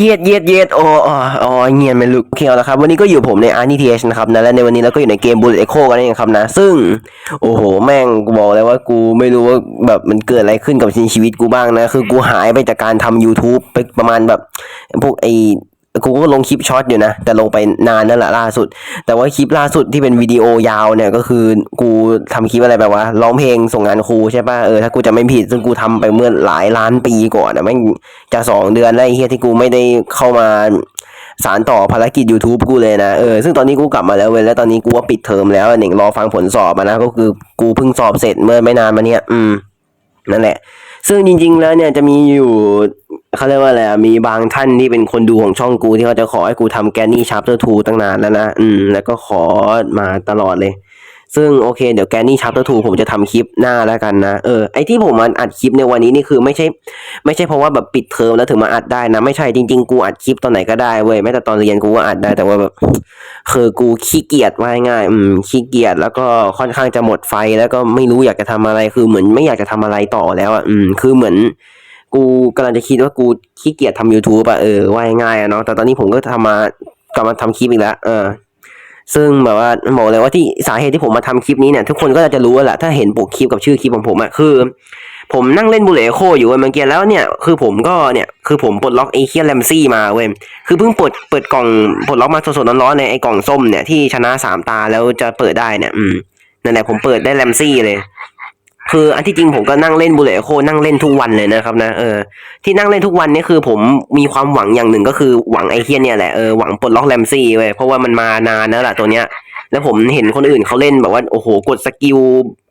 เย็ดเย็ดเย็ดโอ้อ๋ออ๋อเงียนไม่ลุกโอเคเอาละครับ วันนี้ก็อยู่ผมใน a r t t h นะครับนะและในวันนี้เราก็อยู่ในเกม Bullet Echo กันนั่นเองครับนะ ซึ่ง โอ้โห แม่งกูบอกเลยว่ากูไม่รู้ว่าแบบมันเกิดอะไรขึ้นกับชีวิตกูบ้างนะ คือกูหายไปจากการทำ YouTube ไปประมาณแบบ พวกไอ กูก็ลงคลิปช็อตอยู่นะ แต่ลงไปนานนั่นแหละล่าสุด แต่ว่าคลิปล่าสุดที่เป็นวิดีโอยาวเนี่ยก็คือกูทำคลิปอะไรแบบว่าร้องเพลงส่งงานครูใช่ป่ะเออถ้ากูจะไม่ผิดซึ่งกูทำไปเมื่อหลายล้านปีก่อนนะแม่จะสองเดือนแล้วไอ้เฮียที่กูไม่ได้เข้ามาสารต่อภารกิจ YouTube กูเลยนะ เออ ซึ่งตอนนี้กูกลับมาแล้วเว้ย แล้วตอนนี้กูว่าปิดเทอมแล้วหนึ่งรอฟังผลสอบมานะ ก็คือกูเพิ่งสอบเสร็จเมื่อไม่นานมาเนี้ยอืม นั่นแหละ ซึ่งจริง ๆ แล้วเนี่ยจะมีอยู่ เขาเรียกว่าอะไรอะมีบางท่านที่เป็นคนดูของช่องกูที่เขาจะขอให้กูทำแกนนี่ชาร์ปเตอร์ทูตั้งนานแล้วนะ อืม แล้วก็ขอมาตลอดเลย ซึ่งโอเค เดี๋ยวแกนนี่ชาร์ปเตอร์ทูผมจะทำคลิปหน้าแล้วกันนะ เออ ไอที่ผมมาอัดคลิปในวันนี้นี่คือไม่ใช่ ไม่ใช่เพราะว่าแบบปิดเทอมแล้วถึงมาอัดได้นะ ไม่ใช่จริง ๆ กูอัดคลิปตอนไหนก็ได้เว้ย แม้แต่ตอนเรียนกูก็อัดได้ แต่ว่าแบบคือกูขี้เกียจว่าง่าย อืม ขี้เกียจแล้วก็ค่อนข้างจะหมดไฟ แล้วก็ไม่รู้อยากจะทำอะไร คือเหมือนไม่อยากจะทำอะไรต่อแล้วอะ อืม คือเหมือน กูกำลังจะคิดว่ากูขี้เกียจทำ YouTube อะเออว่าง่ายๆอะเนาะแต่ตอนนี้ผมก็ทำมากลับมาทำคลิปอีกแล้วเออ ซึ่งแบบว่าบอกเลยว่าที่สาเหตุที่ผมมาทำคลิปนี้เนี่ยทุกคนก็จะรู้แหละถ้าเห็นปกคลิปกับชื่อคลิปของผมอะคือ ผมนั่งเล่นบูเลโคอยู่เว้ยเมื่อกี้แล้วเนี่ยคือผมก็เนี่ยคือผมปลดล็อกไอเคียแลมซี่มาเว้ยคือเพิ่งเปิดเปิดกล่องปลดล็อกมาสดๆร้อนๆในไอกล่องส้มเนี่ยที่ชนะสามตาแล้วจะเปิดได้เนี่ยอืมนั่นแหละผมเปิดได้แลมซี่เลย คืออันที่จริงผมก็นั่งเล่นบูเลโคนั่งเล่นทุกวันเลยนะครับนะเออที่นั่งเล่นทุกวันนี่คือผมมีความหวังอย่างหนึ่งก็คือหวังไอเคียนเนี่ยแหละเออหวังปลดล็อกแลมซี่เว้ยเพราะว่ามันมานานแล้วล่ะตัวเนี้ย แล้วผมเห็นคนอื่นเขาเล่นแบบว่าโอ้โหกดสกิล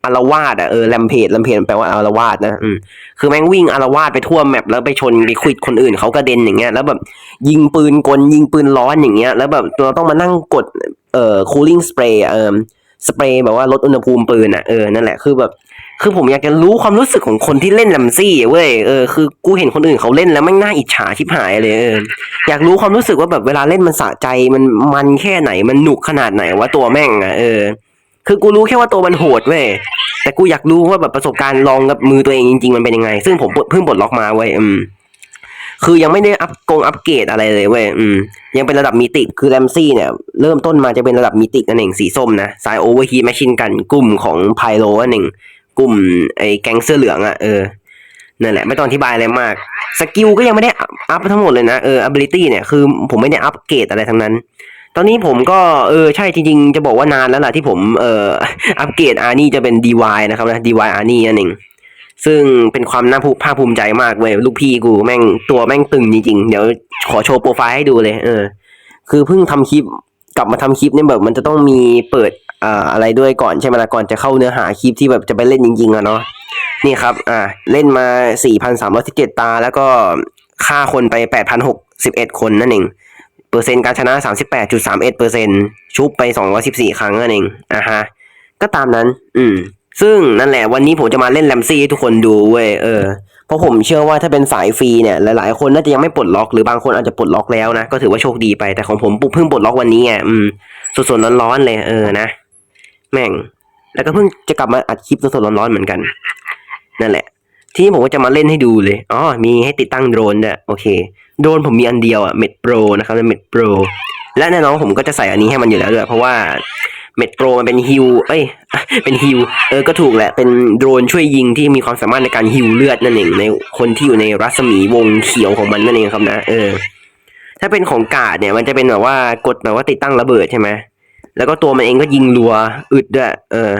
อารวาสอะเออแลมเพจแลมเพจแปลว่าอารวาสนะอืมคือแม่งวิ่งอารวาสไปทั่วแมปแล้วไปชนไปควิดคนอื่นเขากระเด็นอย่างเงี้ยแล้วแบบยิงปืนกลยิงปืนร้อนอย่างเงี้ยแล้วแบบเราต้องมานั่งกดเอ่อ cooling spray อะเออสเปรย์แบบว่าลดอุณหภูมิปืนอะเออนั่นแหละคือแบบ คือผมอยากจะรู้ความรู้สึกของคนที่เล่นแลมซี่เว้ยเออคือกูเห็นคนอื่นเขาเล่นแล้วแม่น่าอิจฉาชิบหายเลยเอออยากรู้ความรู้สึกว่าแบบเวลาเล่นมันสะใจมันมันแค่ไหนมันหนุกขนาดไหนว่าตัวแม่งอะเออ คือกูรู้แค่ว่าตัวมันโหดเว้ยแต่กูอยากรู้ว่าแบบประสบการณ์ลองกับมือตัวเองจริง ๆ มันเป็นยังไง ซึ่งผมเพิ่งปลดล็อกมาเว้ยอืมคือยังไม่ได้อัพกงอัปเกรดอะไรเลยเว้ย อืม ยังเป็นระดับมิติ คือแรมซี่เนี่ย เริ่มต้นมาจะเป็นระดับมิตินั่นเองสีส้มนะ สายโอเวอร์ฮีทแมชชีนกันกลุ่มของไพโลนั่นเอง กลุ่มไอ้แก๊งเสื้อเหลืองอะเออนั่นแหละไม่ต้องอธิบายอะไรมากสกิลก็ยังไม่ได้อัพทั้งหมดเลยนะเออ ability เนี่ยคือผมไม่ได้อัปเกรดอะไรทั้งนั้น ตอนนี้ผมก็เออใช่จริง ๆ จะบอกว่านานแล้วล่ะที่ผมเอ่ออัปเกรดอาร์นี่จะเป็น DY นะครับนะ DY อาร์นี่นั่นเองซึ่งเป็นความน่าภาคภูมิใจมากเว้ยลูกพี่กูแม่งตัวแม่งตึงจริงๆ เดี๋ยวขอโชว์โปรไฟล์ให้ดูเลย เออ คือเพิ่งทำคลิป กลับมาทำคลิปเนี่ยแบบมันจะต้องมีเปิดอ่าอะไรด้วยก่อนใช่ไหมล่ะก่อนจะเข้าเนื้อหาคลิปที่แบบจะไปเล่นจริงๆอะเนาะนี่ครับอ่าเล่นมา 4,317 ตา แล้วก็ฆ่าคนไป 8,061 คนนั่นเองเปอร์เซ็นต์การชนะ 38.31เปอร์เซ็นชุบไป 214 ครั้งนั่นเองอ่าฮะก็ตามนั้น อืม ซึ่งนั่นแหละวันนี้ผมจะมาเล่นแรมซี่ให้ทุกคนดูเว้ยเออ เพราะผมเชื่อว่าถ้าเป็นสายฟรีเนี่ยหลายๆ คนน่าจะยังไม่ปลดล็อกหรือบางคนอาจจะปลดล็อกแล้วนะก็ถือว่าโชคดีไปแต่ของผมปุ๊บเพิ่งปลดล็อกวันนี้ไงอืมสดๆร้อนๆเลยเออนะแม่ง แล้วก็เพิ่งจะกลับมาอัดคลิปสดๆร้อนๆเหมือนกัน นั่นแหละ ทีนี้ผมก็จะมาเล่นให้ดูเลยอ๋อมีให้ติดตั้งโดรนด้วยโอเคโดรนผมมีอันเดียวอะเม็ดโปรนะครับเม็ดโปรและแน่นอนผมก็จะใส่อันนี้ให้มันอยู่แล้วด้วยเพราะว่า เมดโปรมันเป็นฮิวเอ้ย เป็นฮิว เออ ก็ถูกแหละ เป็นโดรนช่วยยิงที่มีความสามารถในการฮิวเลือดนั่นเอง ในคนที่อยู่ในรัศมีวงเขียวของมันนั่นเองครับนะ เออ ถ้าเป็นของกาดเนี่ย มันจะเป็นแบบว่ากดแบบว่าติดตั้งระเบิดใช่ไหม แล้วก็ตัวมันเองก็ยิงรัว อึดด้วย เออ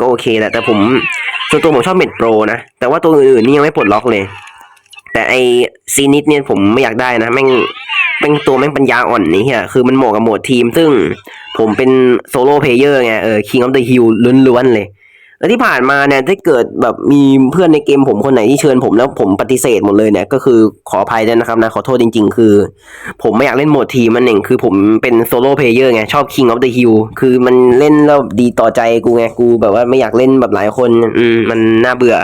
ก็โอเคแหละ แต่ผมส่วนตัวผมชอบเมดโปรนะ แต่ว่าตัวอื่นๆนี่ยังไม่ปลดล็อกเลย แต่ไอซีนิดเนี่ยผมไม่อยากได้นะ แม่ง แม่งตัวแม่งปัญญาอ่อนนี่เฮียคือมันเหมาะกับโหมดทีม ซึ่งผมเป็นโซโล่เพลเยอร์ไงเออ King of the Hill ล้วนๆเลย แล้วที่ผ่านมาเนี่ยถ้าเกิดแบบมีเพื่อนในเกมผมคนไหนที่เชิญผมแล้วผมปฏิเสธหมดเลยเนี่ย ก็คือขออภัยด้วยนะครับนะขอโทษจริง ๆ คือ ผมไม่อยากเล่นโหมดทีมมันเองคือผมเป็นโซโล่เพลเยอร์ไงชอบ King of the Hill คือมันเล่นแล้วดีต่อใจกูไงกูแบบว่าไม่อยากเล่นแบบหลายคนอืมมันน่าเบื่อ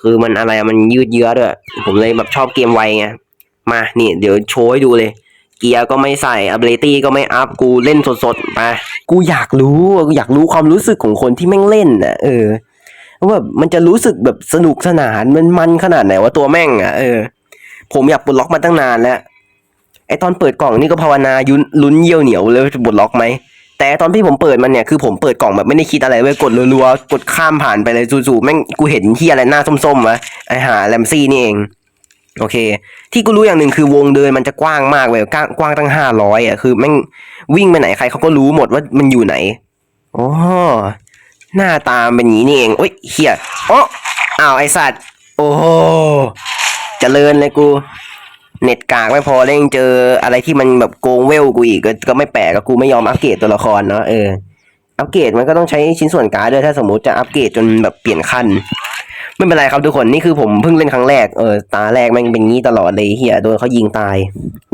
คือมันอะไรมันยืดเยื้อด้วยผมเลยแบบชอบเกมไวไงมานี่เดี๋ยวโชว์ให้ดูเลย กียร์ก็ไม่ใส่ ability ก็ไม่อัพ กูเล่นสดๆมากูอยากรู้ กูอยากรู้ความรู้สึกของคนที่แม่งเล่นอะ เออว่ามันจะรู้สึกแบบสนุกสนาน มันมันขนาดไหนว่าตัวแม่งอะ เออ ผมอยากปลดล็อกมาตั้งนานแล้ว ไอตอนเปิดกล่องนี่ก็ภาวนายุนลุ้นเยี่ยวเหนียวเลยจะบดล็อกไหม แต่ตอนที่ผมเปิดมันเนี่ย คือผมเปิดกล่องแบบไม่ได้คิดอะไรเว้ย กดรัวๆ กดข้ามผ่านไปเลยจู่ๆ แม่งกูเห็นที่อะไรหน้าส้มๆวะไอหาแรมซี่นี่เอง โอเค ที่กูรู้อย่างหนึ่งคือวงเดินมันจะกว้างมากเลยกว้างกว้างตั้งห้าร้อยอะคือแม่งวิ่งไปไหนใครเขาก็รู้หมดว่ามันอยู่ไหนโอ๋อหน้าตามนเป็นอย่างนี้นี่เองโอ้ยเฮียอ๋ออ้าวไอสัตว์ โอ้เจริญเลยกู เน็ตกากไม่พอแล้วยังเจออะไรที่มันแบบโกงเวลกูอีกก็ไม่แปลกกูไม่ยอมอัปเกรดตัวละครเนาะเอออัปเกรดมันก็ต้องใช้ชิ้นส่วนการ์ดด้วยถ้าสมมติจะอัปเกรดจนแบบเปลี่ยนขั้น ไม่เป็นไรครับทุกคนนี่คือผมเพิ่งเล่นครั้งแรกเออตาแรกแม่งเป็นงี้ตลอดเลยเฮียโดนเขายิงตาย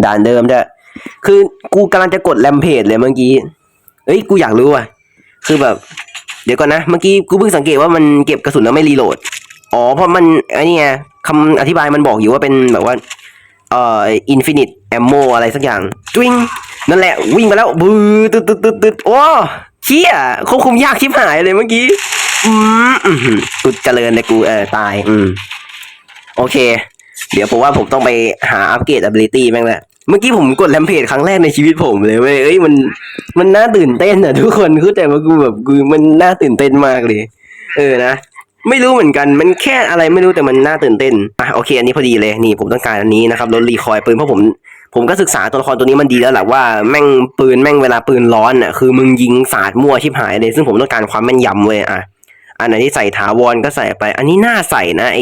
ด่านเดิมด้วยคือกูกำลังจะกดแรมเพจเลยเมื่อกี้เอ้ยกูอยากรู้อะคือแบบ เดี๋ยวก่อนนะเมื่อกี้กูเพิ่งสังเกตว่ามันเก็บกระสุนแล้วไม่รีโหลดอ๋อเพราะมันไอ้นี่ไงคำอธิบายมันบอกอยู่ว่าเป็นแบบว่าเอ่ออินฟินิตแอมโมอะไรสักอย่างจุ้งนั่นแหละวิ่งไปแล้วบือตึ๊ดตึ๊ดตึ๊ดตึ๊ดโอ้เชี่ยควบคุมยากชิบหายเลยเมื่อกี้ อืมอื้อหือกูเจริญเลยกูเออตาย อืม โอเค เดี๋ยวผมว่าผมต้องไปหาอัปเกรด ability แม่งแหละ เมื่อกี้ผมกดแรมเพจครั้งแรกในชีวิตผมเลยเว้ยเอ้ยมันมันน่าตื่นเต้นอะทุกคนคือแต่ว่ากูแบบกูมันน่าตื่นเต้นมากเลย เออนะไม่รู้เหมือนกัน มันแค่อะไรไม่รู้แต่มันน่าตื่นเต้น อะโอเค อันนี้พอดีเลย นี่ผมต้องการอันนี้นะครับรถรีคอยปืนเพราะผม ผมก็ศึกษาตัวละครตัวนี้มันดีแล้วแหละว่าแม่งปืนแม่งเวลาปืนร้อนอะคือมึงยิงสาดมั่วชิบหายเลย ซึ่งผมต้องการความแม่นยำเว้ยอะ อันไหนที่ใส่ถาวรก็ใส่ไป อันนี้น่าใส่นะไอ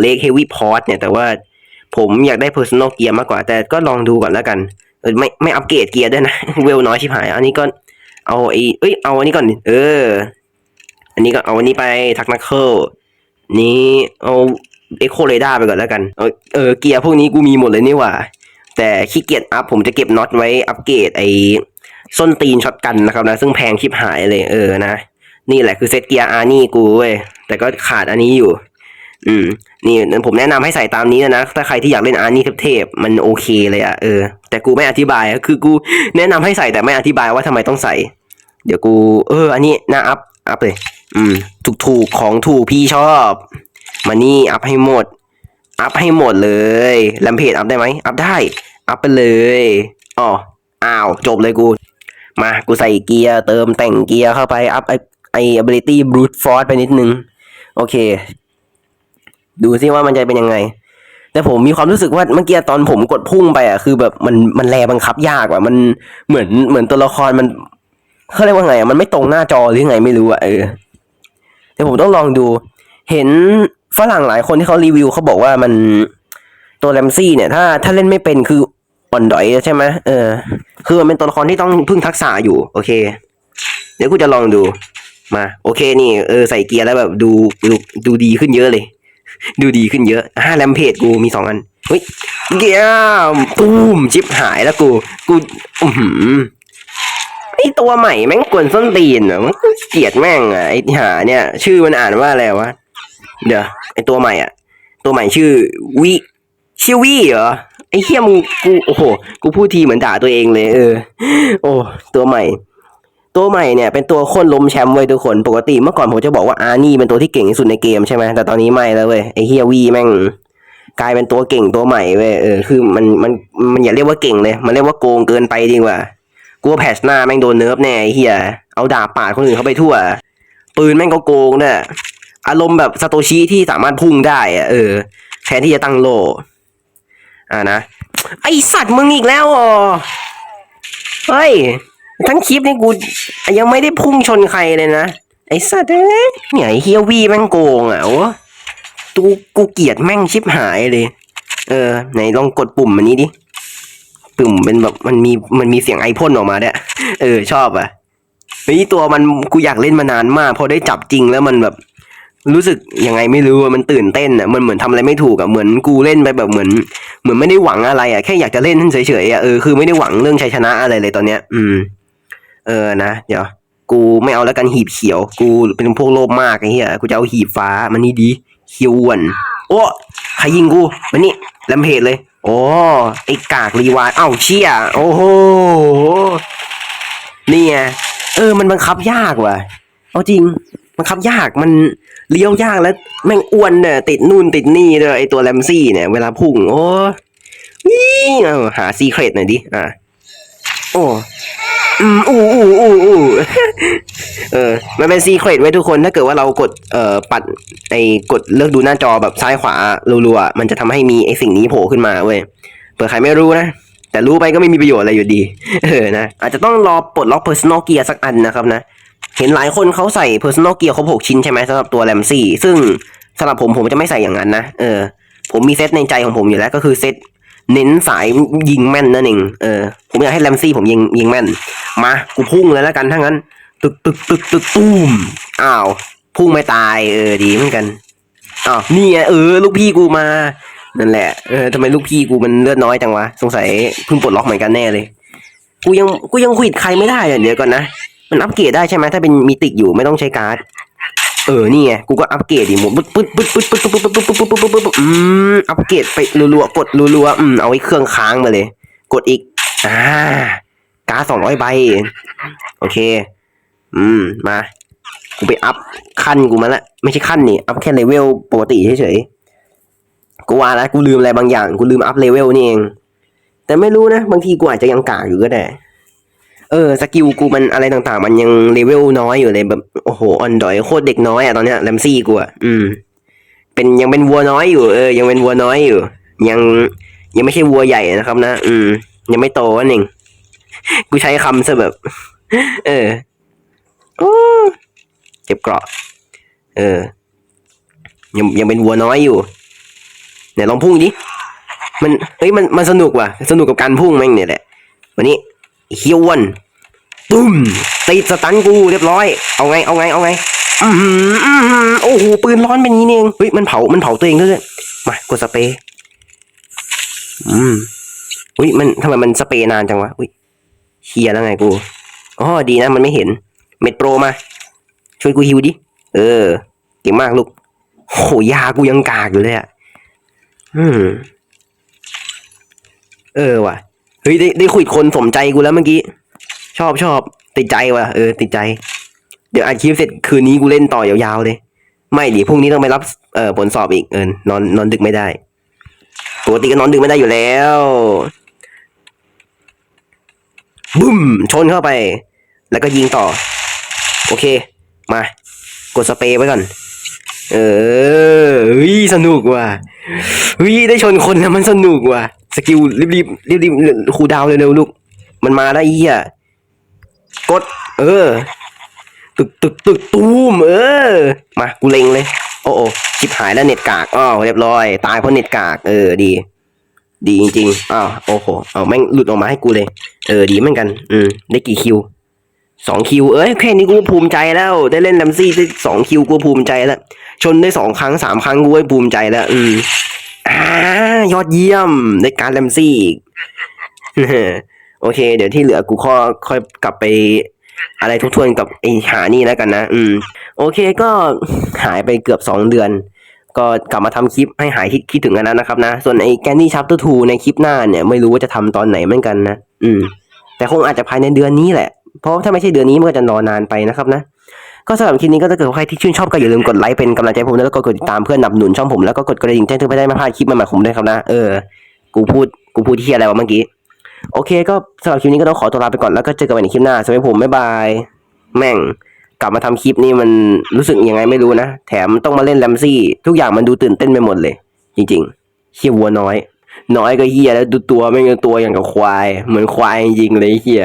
เล็กเฮวี่พอร์ตเนี่ย แต่ว่าผมอยากได้ personal เกียร์มากกว่า แต่ก็ลองดูก่อนแล้วกันไม่ไม่อัปเกรดเกียร์ด้วยนะ เวลน้อยชิบหาย อันนี้ก็เอาไอเอ้ยเอาอันนี้ก่อนเออ อันนี้ก็เอาอันนี้ไปทักนักเคิลนี้เอาเอ็กโคเรดาไปก่อนแล้วกันเออเออเกียร์พวกนี้กูมีหมดเลยนี่หว่า แต่ขี้เกียจอัพผมจะเก็บน็อตไว้อัปเกรดไอ้ส้นตีนช็อตกันนะครับนะ ซึ่งแพงชิบหายเลยเออนะ นี่แหละคือเซตเกียร์อานี่กูเว้ยแต่ก็ขาดอันนี้อยู่ อืม นี่ผมแนะนำให้ใส่ตามนี้นะ ถ้าใครที่อยากเล่นอานี่เทพๆมันโอเคเลยอะเออแต่กูไม่อธิบายคือกูแนะนำให้ใส่แต่ไม่อธิบายว่าทำไมต้องใส่ เดี๋ยวกู เออ อันนี้น่าอัพอัพเลย อืม ถูกถูกของถูกพี่ชอบมานี่อัพให้หมด อัพให้หมดเลยแลมเพจอัพได้ไหมอัพได้ อัพไปเลยอ๋ออ้าวจบเลยกูมา กูใส่เกียร์เติมแต่งเกียร์เข้าไป อัพ ไอไอ ability brute force ไปนิดนึง โอเค ดูซิว่ามันจะเป็นยังไง แต่ผมมีความรู้สึกว่าเมื่อกี้ตอนผมกดพุ่งไปอะคือแบบมันมันแลบังคับยากว่ะมันเหมือนเหมือนตัวละครมันเขาเรียกว่าไงอะมันไม่ตรงหน้าจอหรือไงไม่รู้อะเออเดี๋ยวผมต้องลองดู เห็นฝรั่งหลายคนที่เขารีวิวเขาบอกว่ามันตัวแรมซี่เนี่ย ถ้าถ้าเล่นไม่เป็นคืออ่อนดอยใช่ไหมเออ คือมันเป็นตัวละครที่ต้องพึ่งทักษะอยู่ โอเค เดี๋ยวกูจะลองดู มา โอเคนี่เออใส่เกียร์แล้วแบบดูดูดูดีขึ้นเยอะเลย ดูดีขึ้นเยอะอ่าแรมเพจกูมีสองอันเฮ้ยเกียร์ตูมชิปหายแล้วกูกูอือหือไอตัวใหม่แม่งกวนส้นตีนอะมันเกลียดแม่งอะไอหาเนี่ย ชื่อมันอ่านว่าอะไรวะเดี๋ยวไอตัวใหม่อะ ตัวใหม่ชื่อวิชื่อวิเหรอไอเฮียมึงกูโอ้โหกูพูดทีเหมือนด่าตัวเองเลย เออ โอ้ตัวใหม่ ตัวใหม่เนี่ยเป็นตัวค้นล้มแชมป์ไว้ยทุกคนปกติเมื่อก่อนผมจะบอกว่าอาร์นี่เป็นตัวที่เก่งที่สุดในเกมใช่ไหมแต่ตอนนี้ไม่แล้วเว้ยไอเฮียวีแม่งกลายเป็นตัวเก่งตัวใหม่เว้ยเออคือมันมันมันอย่าเรียกว่าเก่งเลยมันเรียกว่าโกงเกินไปดีกว่ากูว่าแพชหน้าแม่งโดนเนิร์ฟแน่ไอเฮียเอาดาบปาดคนอื่นเขาไปทั่ว ปืนแม่งก็โกงเนี่ยอารมณ์แบบซาโตชิที่สามารถพุ่งได้อะเออแทนที่จะตั้งโลอ่านะไอสัตว์มึงอีกแล้วอ๋อเฮ้ย ทั้งคลิปนี่กูยังไม่ได้พุ่งชนใครเลยนะ ไอ้สัตว์เอ้ยเนี่ยไอ้เฮียวีแม่งโกงอะโอ้ตูกูเกลียดแม่งชิบหายเลย เออ ไหนลองกดปุ่มอันนี้ดิ ปุ่มเป็นแบบมันมีมันมีเสียงไอพ่นออกมาเนี่ยเออ ชอบอะเฮ้ยตัวมันกูอยากเล่นมานานมากพอได้จับจริงแล้วมันแบบ รู้สึกยังไงไม่รู้มันตื่นเต้นอะมันเหมือนทำอะไรไม่ถูกอะเหมือนกูเล่นไปแบบเหมือน เหมือนไม่ได้หวังอะไรอะแค่อยากจะเล่นเฉยๆอะเออคือไม่ได้หวังเรื่องชัยชนะอะไรเลยตอนเนี้ย อืม เออนะ เดี๋ยว กูไม่เอาแล้วกันหีบเขียว กูเป็นพวกโลภมากไอ้เหี้ยกูจะเอาหีบฟ้ามันนี่ดีเขียวอ้วนโอ้ใครยิงกูมันนี่ลมเพจเลย โอ้ไอ้กากรีวายเอ้าเชี่ยโอ้โหนี่ไงเออ มันบังคับยากว่ะเอาจริงบังคับยากมันเลี้ยวยากแล้วแม่งอ้วนเนี่ยติดนู่นติดนี่เลยไอตัวแรมซี่เนี่ย เวลาพุ่งโอ้นี่เอาหาซีเครตหน่อยดิอะโอ้ อืมอู้อู้อู้อู้เออ มันเป็นซีเครตไว้ทุกคน ถ้าเกิดว่าเรากด เอ่อ ปัด ไอ้กดเลือกดูหน้าจอแบบซ้ายขวารัวๆ มันจะทำให้มีไอ้สิ่งนี้โผล่ขึ้นมาเว้ยเผื่อใครไม่รู้นะ แต่รู้ไปก็ไม่มีประโยชน์อะไรอยู่ดี เออ นะ อาจจะต้องรอปลดล็อก personal gear สักอันนะครับนะ เห็นหลายคนเขาใส่ personal gear ครบหกชิ้นใช่ไหมสำหรับตัวแรมซี่ ซึ่งสำหรับผมผมจะไม่ใส่อย่างนั้นนะ เออ ผมมีเซตในใจของผมอยู่แล้วก็คือเซต เน้นสายยิงแม่นนั่นเอง เออ ผมอยากให้แรมซี่ผมยิงยิงแม่น มา กูพุ่งเลยแล้วกันถ้างั้น ตึกตึกตึกตึกตุ้ม อ้าว พุ่งไม่ตาย เออ ดีเหมือนกัน อ้าวนี่ไงเออ ลูกพี่กูมา นั่นแหละ เออทำไมลูกพี่กูมันเลือดน้อยจังวะ สงสัยเพิ่งปลดล็อกเหมือนกันแน่เลย กูยัง กูยังคุยกับใครไม่ได้เดี๋ยวก่อนนะ มันอัปเกรดได้ใช่ไหมถ้าเป็นมีติกอยู่ไม่ต้องใช้การ์ด ออนี่ไงกูก็อัปเกรดดิหมดปึ๊ดปึ๊ดปึ๊ดปึ๊ดปึ๊ดปึ๊ดปึ๊ดปึ๊ดปึ๊ดปึ๊ดปึ๊ดปึ๊ดปึ๊ดอืมอัปเกรดไปรัวๆกดรัวๆอืมเอาไว้เครื่องค้างมาเลย กดอีกอ่าการ์ดสองร้อยใบโอเค อืมมากูไปอัพขั้นกูมาละไม่ใช่ขั้นนี่อัพแค่เลเวลปกติเฉยๆกูว่าแล้วกูลืมอะไรบางอย่าง กูลืมอัพเลเวลนี่เอง แต่ไม่รู้นะ บางทีกูอาจจะยังกากอยู่ก็ได้ เออสกิลกูมันอะไรต่างๆ มันยังเลเวลน้อยอยู่เลยแบบโอ้โหอ่อนดอยโคตรเด็กน้อยอะตอนเนี้ยแรมซี่กูอะอืม เป็นยังเป็นวัวน้อยอยู่เออยังเป็นวัวน้อยอยู่ ยังยังไม่ใช่วัวใหญ่นะครับ นะอืม ยังไม่โตนั่นเองกูใช้คำซะแบบ เออโอ้เจ็บเกราะ เออ ยังยังเป็นวัวน้อยอยู่เนี่ยลองพุ่งดิมันเฮ้ยมันมันสนุกว่ะ สนุกกับการพุ่งแม่งเนี่ยแหละวันนี้ เฮียอ้วนตุ้มติดสตันกูเรียบร้อย เอาไง เอาไง เอาไง อือหืออือหือโอ้โห ปืนร้อนเป็นงี้เองเฮ้ย มันเผา มันเผาตัวเองด้วยมากดสเปรย์ อืมอุ้ย มันทำไมมันสเปรย์นานจังวะ อุ้ยเฮียแล้วไงกู อ๋อ ดีนะ มันไม่เห็น เม็ดโปรมา ช่วยกูฮิวดิ เออ เก่งมากลูก โห ยากูยังกากอยู่เลยอะ อืม เออว่ะ เฮ้ยได้ได้คุยกับคนสมใจกูแล้วเมื่อกี้ ชอบชอบติดใจว่ะเออติดใจ เดี๋ยวอัดคลิปเสร็จคืนนี้กูเล่นต่อยาวๆเลย ไม่ดิพรุ่งนี้ต้องไปรับเอ่อผลสอบอีกเออนอนนอนดึกไม่ได้ปกติก็นอนดึกไม่ได้อยู่แล้วบึ้มชนเข้าไป แล้วก็ยิงต่อ โอเค มา กดสเปรย์ไว้ก่อน เออเฮ้ยสนุกว่ะเฮ้ยได้ชนคนแล้วมันสนุกว่ะ สกิลรีบรีบรีบรีบๆคูดาวเร็วๆลูก มันมาได้เหี้ยกด เออ ตึกตึกตึกตูมเออ มากูเล็งเลย โอ้โอชิบหายแล้วเน็ตกากอ้าวเรียบร้อย ตายเพราะเน็ตกาก เออดี ดีจริงๆอ้าวโอ้โหเอาแม่งหลุดออกมาให้กูเลย เออดีเหมือนกัน อืมได้กี่คิวสองคิว เอ้ยแค่นี้กูภูมิใจแล้ว ได้เล่นแรมซี่ได้สองคิวกูภูมิใจแล้ว ชนได้สองครั้งสามครั้งกูก็ภูมิใจแล้ว อืม อ่ายอดเยี่ยมได้การแรมซี่โอเค เดี๋ยวที่เหลือกูค่อยค่อยกลับไป อะไรทบทวนกับไอหานี่แล้วกันนะ อืม โอเคก็หายไปเกือบสองเดือน ก็กลับมาทำคลิปให้หายคิดคิดถึงกันนั้นนะครับนะ ส่วนไอ้แกนนี่ชัปเตอร์ทูในคลิปหน้าเนี่ยไม่รู้ว่าจะทำตอนไหนเหมือนกันนะ อืม แต่คงอาจจะภายในเดือนนี้แหละ เพราะถ้าไม่ใช่เดือนนี้มันก็จะรอนานไปนะครับนะ ก็สำหรับคลิปนี้ก็ถ้าเกิดว่าใครที่ชื่นชอบก็อย่าลืมกดไลค์เป็นกำลังใจผมแล้วก็กดติดตามเพื่อนหนับหนุนช่องผมแล้วก็กดกระดิ่งแจ้งเตือนเพื่อได้ไม่พลาดคลิปใหม่ๆของผมด้วยครับนะเออกูพูดกูพูดที่อะไรวะเมื่อกี้โอเคก็สำหรับคลิปนี้ก็ต้องขอตัวลาไปก่อนแล้วก็เจอกันใหม่ในคลิปหน้าสวัสดีผมบ๊ายบายแม่งกลับมาทำคลิปนี้มันรู้สึกยังไงไม่รู้นะ แถมต้องมาเล่นแรมซี่ ทุกอย่างมันดูตื่นเต้นไปหมดเลย จริงๆเฮียวัวน้อย น้อยก็เฮียแล้วดูตัวไม่งตัวอย่างกับควาย เหมือนควายจริงเลยเฮีย